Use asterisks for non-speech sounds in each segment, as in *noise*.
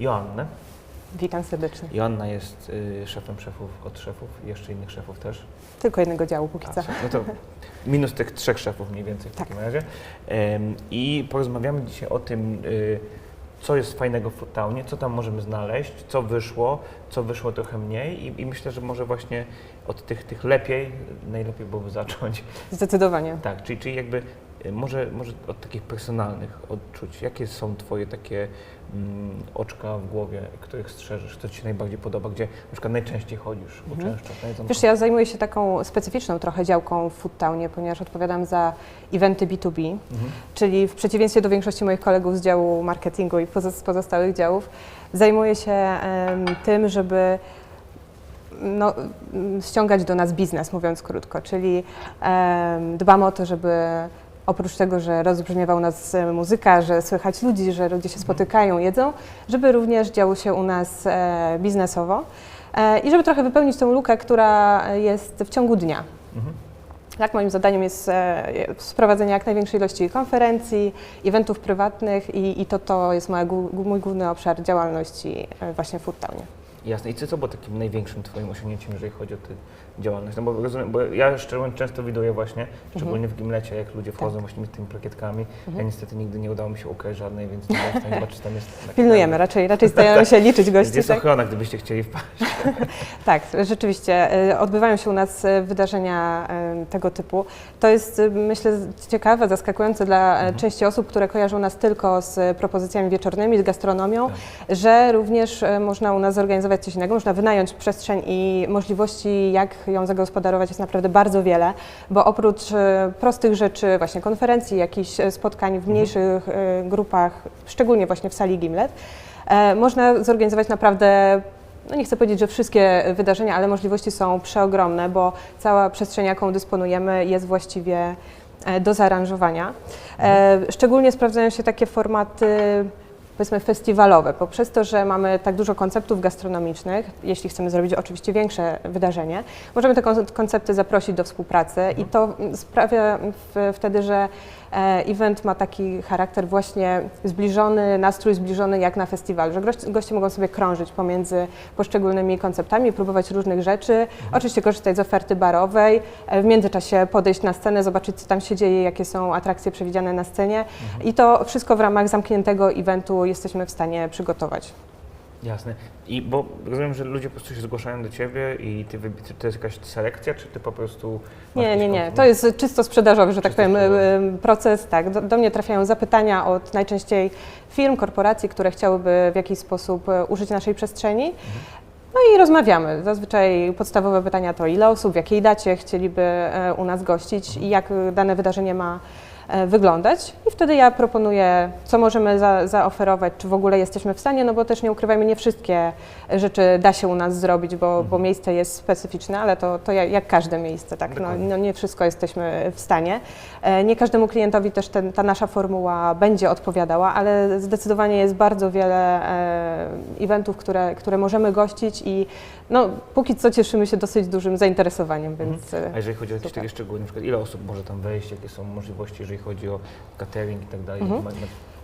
Joannę. Witam serdecznie. Joanna jest y, szefem szefów od szefów i jeszcze innych szefów też. Tylko jednego działu póki co. No to minus tych trzech szefów mniej więcej w Tak. takim razie. Em, I porozmawiamy dzisiaj o tym, y, co jest fajnego w Foodtownie, co tam możemy znaleźć, co wyszło, co wyszło trochę mniej i, i myślę, że może właśnie od tych, tych lepiej, najlepiej byłoby zacząć. Zdecydowanie. Tak, czyli, czyli jakby może, może od takich personalnych odczuć. Jakie są Twoje takie mm, oczka w głowie, których strzeżysz, co Ci się najbardziej podoba, gdzie na przykład najczęściej chodzisz, uczęszczasz na jedzonko? Wiesz, ja zajmuję się taką specyficzną trochę działką w Foodtownie, ponieważ odpowiadam za eventy B2B, Mhm. czyli w przeciwieństwie do większości moich kolegów z działu marketingu i pozostałych działów, zajmuję się em, tym, żeby no, ściągać do nas biznes, mówiąc krótko, czyli em, dbamy o to, żeby oprócz tego, że rozbrzmiewa u nas e, muzyka, że słychać ludzi, że ludzie się spotykają, jedzą, żeby również działo się u nas e, biznesowo e, i żeby trochę wypełnić tą lukę, która jest w ciągu dnia. Mhm. Tak, moim zadaniem jest sprowadzenie jak największej ilości konferencji, eventów prywatnych i, i to, to jest moja, mój główny obszar działalności właśnie w Foodtownie. Jasne. I co, było takim największym Twoim osiągnięciem, jeżeli chodzi o tę działalność? No bo rozumiem, bo ja szczerze często widuję właśnie, szczególnie w Gimlecie, jak ludzie wchodzą właśnie z tymi plakietkami. Ja niestety nigdy nie udało mi się ukraść żadnej, więc nie stanie zobaczyć, czy tam jest... *laughs* Pilnujemy, raczej, raczej *laughs* staramy się liczyć gości. jest Tak? ochrona, gdybyście chcieli wpaść. *laughs* Tak, rzeczywiście. e, Odbywają się u nas e, wydarzenia e, tego typu. To jest, myślę, ciekawe, zaskakujące dla e, części osób, które kojarzą nas tylko z propozycjami wieczornymi, z gastronomią, że również można u nas zorganizować coś innego, można wynająć przestrzeń i możliwości, jak ją zagospodarować jest naprawdę bardzo wiele, bo oprócz e, prostych rzeczy, właśnie konferencji, jakichś e, spotkań w mniejszych e, grupach, szczególnie właśnie w sali Gimlet, można zorganizować naprawdę no nie chcę powiedzieć, że wszystkie wydarzenia, ale możliwości są przeogromne, bo cała przestrzeń, jaką dysponujemy, jest właściwie do zaaranżowania. E, Szczególnie sprawdzają się takie formaty powiedzmy festiwalowe, poprzez to, że mamy tak dużo konceptów gastronomicznych, jeśli chcemy zrobić oczywiście większe wydarzenie, możemy te kon- koncepty zaprosić do współpracy i to sprawia wtedy, że e, event ma taki charakter właśnie zbliżony, nastrój zbliżony jak na festiwalu, że goście, mogą sobie krążyć pomiędzy poszczególnymi konceptami, próbować różnych rzeczy, oczywiście korzystać z oferty barowej, e, w międzyczasie podejść na scenę, zobaczyć co tam się dzieje, jakie są atrakcje przewidziane na scenie i to wszystko w ramach zamkniętego eventu jesteśmy w stanie przygotować. Jasne. I bo rozumiem, że ludzie po prostu się zgłaszają do Ciebie i Ty czy to jest jakaś selekcja, czy Ty po prostu... Nie, nie, nie. To jest czysto sprzedażowy, że tak Czysto powiem, sprzedażowy. proces. Tak, do, do mnie trafiają zapytania od najczęściej firm, korporacji, które chciałyby w jakiś sposób y, użyć naszej przestrzeni. No i rozmawiamy. Zazwyczaj podstawowe pytania to ile osób, w jakiej dacie chcieliby e, u nas gościć i jak e, dane wydarzenie ma e, wyglądać. I wtedy ja proponuję, co możemy za, zaoferować, czy w ogóle jesteśmy w stanie, no bo też nie ukrywajmy, nie wszystkie rzeczy da się u nas zrobić, bo, bo miejsce jest specyficzne, ale to, to jak, jak każde miejsce, tak, no, no nie wszystko jesteśmy w stanie. E, Nie każdemu klientowi też ten, ta nasza formuła będzie odpowiadała, ale zdecydowanie jest bardzo wiele e, eventów, które, które możemy gościć i no, póki co cieszymy się dosyć dużym zainteresowaniem, więc e, A jeżeli chodzi o jakieś Super. takie szczegóły, na przykład ile osób może tam wejść, jakie są możliwości, jeżeli chodzi o catering i tak dalej? Mhm.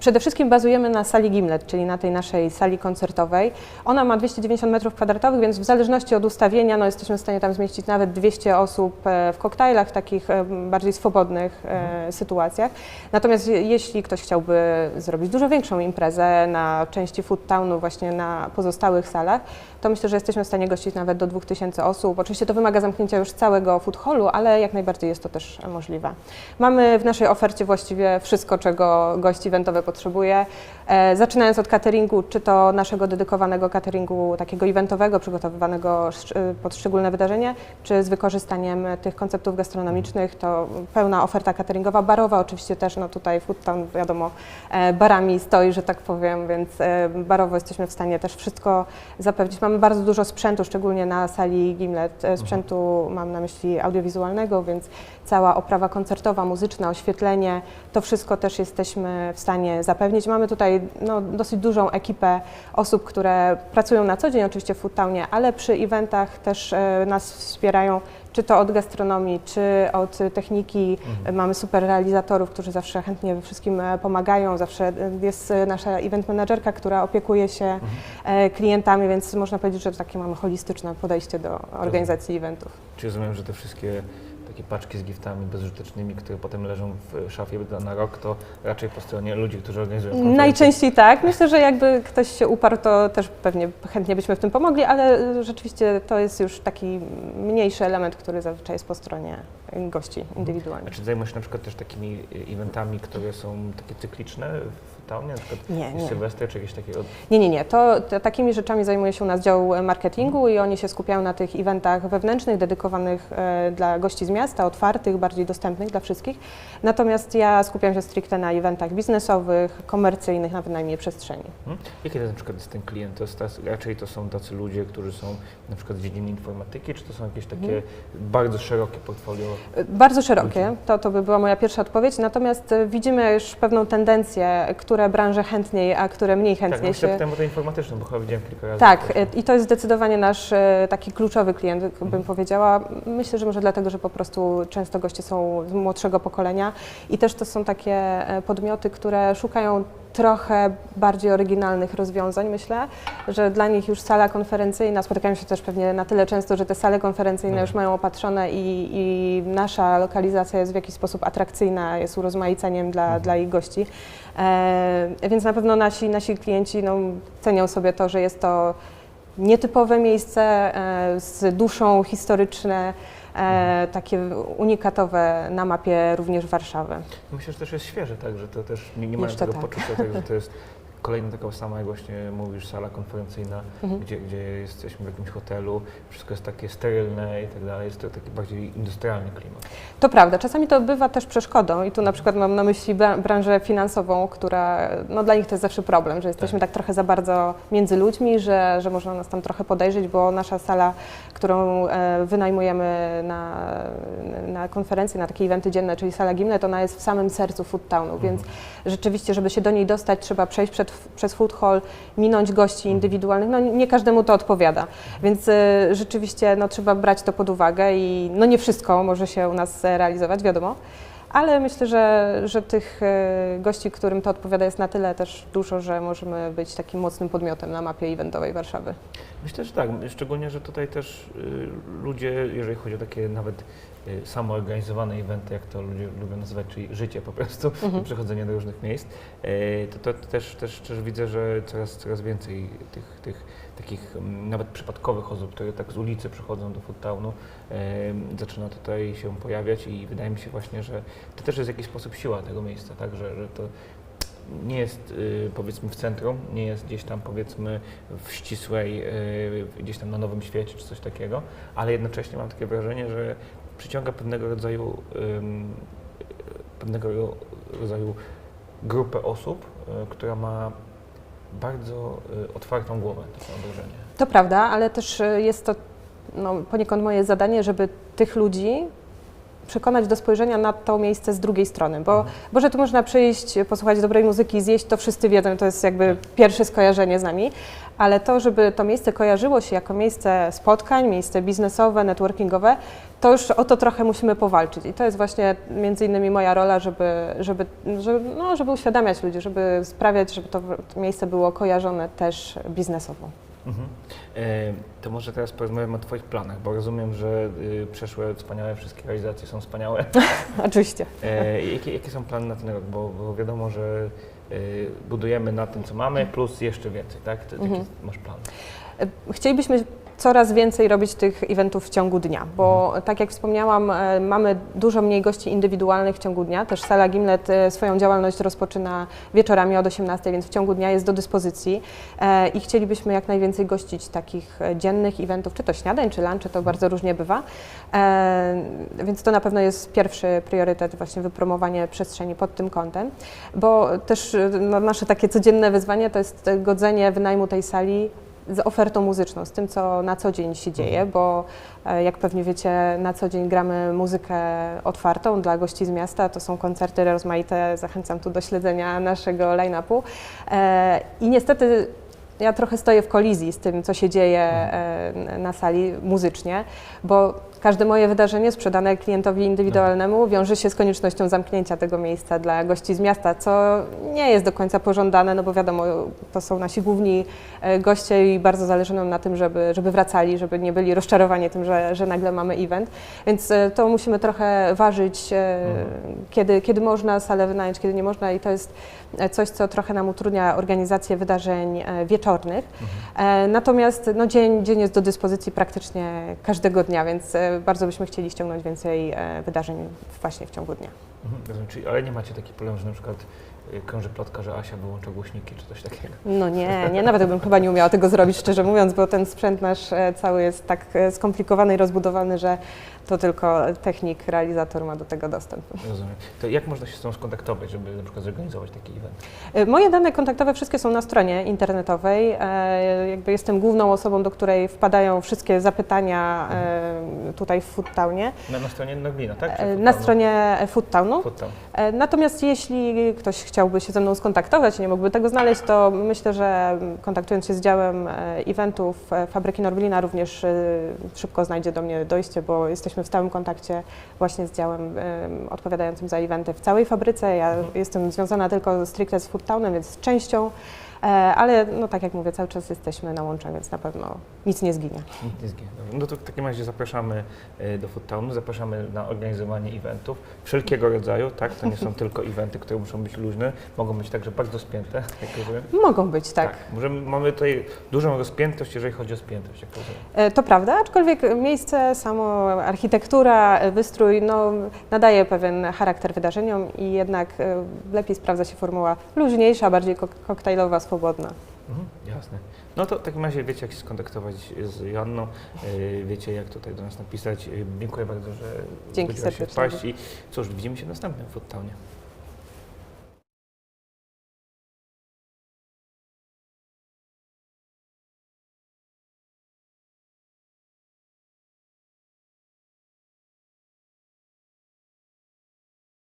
Przede wszystkim bazujemy na sali Gimlet, czyli na tej naszej sali koncertowej. Ona ma 290 m2, więc w zależności od ustawienia no, jesteśmy w stanie tam zmieścić nawet 200 osób e, w koktajlach, w takich e, bardziej swobodnych e, sytuacjach. Natomiast je- jeśli ktoś chciałby zrobić dużo większą imprezę na części Food Townu, właśnie na pozostałych salach, to myślę, że jesteśmy w stanie gościć nawet do 2000 osób. Oczywiście to wymaga zamknięcia już całego food hallu, ale jak najbardziej jest to też możliwe. Mamy w naszej ofercie właściwie wszystko, czego gość eventowy potrzebuje. E, zaczynając od cateringu, czy to naszego dedykowanego cateringu takiego eventowego, przygotowywanego y, pod szczególne wydarzenie, czy z wykorzystaniem tych konceptów gastronomicznych, to pełna oferta cateringowa, barowa oczywiście też, no tutaj Food Town wiadomo, e, barami stoi, że tak powiem, więc e, barowo jesteśmy w stanie też wszystko zapewnić. Mamy bardzo dużo sprzętu, szczególnie na sali Gimlet. E, Sprzętu mam na myśli audiowizualnego, więc cała oprawa koncertowa, muzyczna, oświetlenie, to wszystko też jesteśmy w stanie zapewnić. Mamy tutaj no, dosyć dużą ekipę osób, które pracują na co dzień oczywiście w Foodtownie, ale przy eventach też e, nas wspierają czy to od gastronomii, czy od techniki. Mhm. Mamy super realizatorów, którzy zawsze chętnie we wszystkim e, pomagają. Zawsze e, jest e, nasza event managerka, która opiekuje się Mhm. klientami, więc można powiedzieć, że takie mamy holistyczne podejście do organizacji eventów. Czy rozumiem, że te wszystkie takie paczki z giftami bezużytecznymi, które potem leżą w szafie na rok, to raczej po stronie ludzi, którzy organizują konferencje? Najczęściej tak. Myślę, że jakby ktoś się uparł, to też pewnie chętnie byśmy w tym pomogli, ale rzeczywiście to jest już taki mniejszy element, który zazwyczaj jest po stronie gości A indywidualnych. czy zajmujesz się na przykład też takimi eventami, które są takie cykliczne townie, na przykład Nie, nie. Sylwester czy jakieś takiego? Nie, nie, nie. To, to takimi rzeczami zajmuje się u nas dział marketingu i oni się skupiają na tych eventach wewnętrznych, dedykowanych e, dla gości z miasta, otwartych, bardziej dostępnych dla wszystkich. Natomiast ja skupiam się stricte na eventach biznesowych, komercyjnych, na wynajmie przestrzeni. Hmm? Jaki to na przykład jest ten klient? To jest raczej to są tacy ludzie, którzy są na przykład z dziedziny informatyki, czy to są jakieś takie Mhm. bardzo szerokie portfolio? E, Bardzo szerokie, to, to by była moja pierwsza odpowiedź, natomiast e, widzimy już pewną tendencję, które branże chętniej, a które mniej Tak, no chętniej myślę, się... pytam o to bo chyba widziałem kilka razy. Tak, e, i to jest zdecydowanie nasz e, taki kluczowy klient, bym Mhm. powiedziała. Myślę, że może dlatego, że po prostu często goście są z młodszego pokolenia i też to są takie e, podmioty, które szukają trochę bardziej oryginalnych rozwiązań, myślę, że dla nich już sala konferencyjna, spotykają się też pewnie na tyle często, że te sale konferencyjne Mhm. już mają opatrzone i, i nasza lokalizacja jest w jakiś sposób atrakcyjna, jest urozmaiceniem dla, Mhm. dla ich gości. E, więc na pewno nasi, nasi klienci no, cenią sobie to, że jest to nietypowe miejsce e, z duszą historyczne, takie unikatowe na mapie również Warszawy. Myślę, że też jest świeże, tak, że to też nie, nie mają Jeszcze tego tak. poczucia, tak, że to jest *laughs* kolejna taka sama, jak właśnie mówisz, sala konferencyjna, Mhm. gdzie, gdzie jesteśmy w jakimś hotelu, wszystko jest takie sterylne i tak dalej, jest to taki bardziej industrialny klimat. To prawda, czasami to bywa też przeszkodą i tu na przykład mam na myśli bra- branżę finansową, która, no dla nich to jest zawsze problem, że jesteśmy tak, trochę za bardzo między ludźmi, że, że można nas tam trochę podejrzeć, bo nasza sala, którą e, wynajmujemy na, na konferencje, na takie eventy dzienne, czyli sala Gimlet, ona jest w samym sercu Food Townu, więc rzeczywiście, żeby się do niej dostać, trzeba przejść przed, przez food hall, minąć gości indywidualnych. No nie każdemu to odpowiada, więc e, rzeczywiście no, trzeba brać to pod uwagę i no nie wszystko może się u nas e, realizować, wiadomo. Ale myślę, że, że tych e, gości, którym to odpowiada, jest na tyle też dużo, że możemy być takim mocnym podmiotem na mapie eventowej Warszawy. Myślę, że tak, szczególnie, że tutaj też y, ludzie, jeżeli chodzi o takie nawet y, samoorganizowane eventy, jak to ludzie lubią nazywać, czyli życie po prostu, Mhm. przechodzenie do różnych miejsc, y, to, to też, też, też widzę, że coraz, coraz więcej tych, tych takich mm, nawet przypadkowych osób, które tak z ulicy przychodzą do Food Townu, y, zaczyna tutaj się pojawiać i wydaje mi się właśnie, że to też jest w jakiś sposób siła tego miejsca, tak, że, że to nie jest y, powiedzmy w centrum, nie jest gdzieś tam powiedzmy w ścisłej, y, gdzieś tam na Nowym Świecie czy coś takiego, ale jednocześnie mam takie wrażenie, że przyciąga pewnego rodzaju pewnego ro- rodzaju grupę osób, y, która ma bardzo y, otwartą głowę, mam wrażenie. To prawda, ale też e, jest to no, poniekąd moje zadanie, żeby tych ludzi przekonać do spojrzenia na to miejsce z drugiej strony, bo, Mhm. bo że tu można przyjść, posłuchać dobrej muzyki, zjeść, to wszyscy wiedzą, to jest jakby pierwsze skojarzenie z nami, ale to, żeby to miejsce kojarzyło się jako miejsce spotkań, miejsce biznesowe, networkingowe, to już o to trochę musimy powalczyć i to jest właśnie między innymi moja rola, żeby, żeby, żeby, no, żeby uświadamiać ludzi, żeby sprawiać, żeby to, to miejsce było kojarzone też biznesowo. Mhm. E, To może teraz porozmawiamy o Twoich planach, bo rozumiem, że y, przeszłe wspaniałe wszystkie realizacje są wspaniałe. *laughs* Oczywiście. E, jakie, jakie są plany na ten rok? Bo, bo wiadomo, że y, budujemy na tym, co mamy, plus jeszcze więcej, tak? Ty, Mhm. Jaki masz plan? Chcielibyśmy coraz więcej robić tych eventów w ciągu dnia, bo Mhm. tak jak wspomniałam, e, mamy dużo mniej gości indywidualnych w ciągu dnia. Też sala Gimlet e, swoją działalność rozpoczyna wieczorami od 18, więc w ciągu dnia jest do dyspozycji E, i chcielibyśmy jak najwięcej gościć takich dziennych eventów, czy to śniadań, czy lunch, to bardzo różnie bywa. Więc to na pewno jest pierwszy priorytet, właśnie wypromowanie przestrzeni pod tym kątem, bo też nasze takie codzienne wyzwanie to jest godzenie wynajmu tej sali z ofertą muzyczną, z tym, co na co dzień się dzieje, bo e, jak pewnie wiecie, na co dzień gramy muzykę otwartą dla gości z miasta. To są koncerty rozmaite. Zachęcam tu do śledzenia naszego line-upu. E, I niestety ja trochę stoję w kolizji z tym, co się dzieje e, na sali muzycznie, bo każde moje wydarzenie sprzedane klientowi indywidualnemu wiąże się z koniecznością zamknięcia tego miejsca dla gości z miasta, co nie jest do końca pożądane, no bo wiadomo, to są nasi główni e, goście i bardzo zależy nam na tym, żeby, żeby wracali, żeby nie byli rozczarowani tym, że, że nagle mamy event. Więc e, to musimy trochę ważyć, e, kiedy, kiedy można salę wynająć, kiedy nie można i to jest coś, co trochę nam utrudnia organizację wydarzeń wieczornych. E, Natomiast no, dzień, dzień jest do dyspozycji praktycznie każdego dnia, więc bardzo byśmy chcieli ściągnąć więcej e, wydarzeń właśnie w ciągu dnia. Mhm, rozumiem. Czyli, ale nie macie taki problem, że na przykład y, krąży plotka, że Asia wyłącza głośniki czy coś takiego? No nie, nie, nawet bym chyba nie umiała tego zrobić, szczerze mówiąc, bo ten sprzęt nasz e, cały jest tak e, skomplikowany i rozbudowany, że to tylko technik, realizator ma do tego dostęp. Rozumiem. To jak można się z tą skontaktować, żeby na przykład zorganizować taki event? E, Moje dane kontaktowe wszystkie są na stronie internetowej. E, Jakby jestem główną osobą, do której wpadają wszystkie zapytania e, tutaj w Foodtownie. Na, na stronie Noglina, tak? Na stronie Foodtownu. Foodtown. Natomiast jeśli ktoś chciałby się ze mną skontaktować i nie mógłby tego znaleźć, to myślę, że kontaktując się z działem eventów Fabryki Norblina również szybko znajdzie do mnie dojście, bo jesteśmy w stałym kontakcie właśnie z działem odpowiadającym za eventy w całej fabryce. Ja jestem związana tylko stricte z Foodtownem, więc z częścią, ale no tak jak mówię, cały czas jesteśmy na łączach, więc na pewno nic nie zginie. Nic nie zginie. Dobrze. No to w takim razie zapraszamy y, do Foodtownu, zapraszamy na organizowanie eventów wszelkiego rodzaju, tak? To nie są *laughs* tylko eventy, które muszą być luźne, mogą być także bardzo spięte, jak rozumiem. Mogą być, tak. Możemy, mamy tutaj dużą rozpiętość, jeżeli chodzi o spiętość, jak rozumiem. E, To prawda, aczkolwiek miejsce, samo architektura, e, wystrój no, nadaje pewien charakter wydarzeniom i jednak e, lepiej sprawdza się formuła luźniejsza, bardziej kok- koktajlowa, swobodna. Mhm, jasne. No to w takim razie wiecie, jak się skontaktować z Joanną, y, wiecie, jak tutaj do nas napisać. Y, Dziękuję bardzo, że Dzięki zgodziłaś się serdecznie. wpaść i cóż, widzimy się w następnym Foodtownie.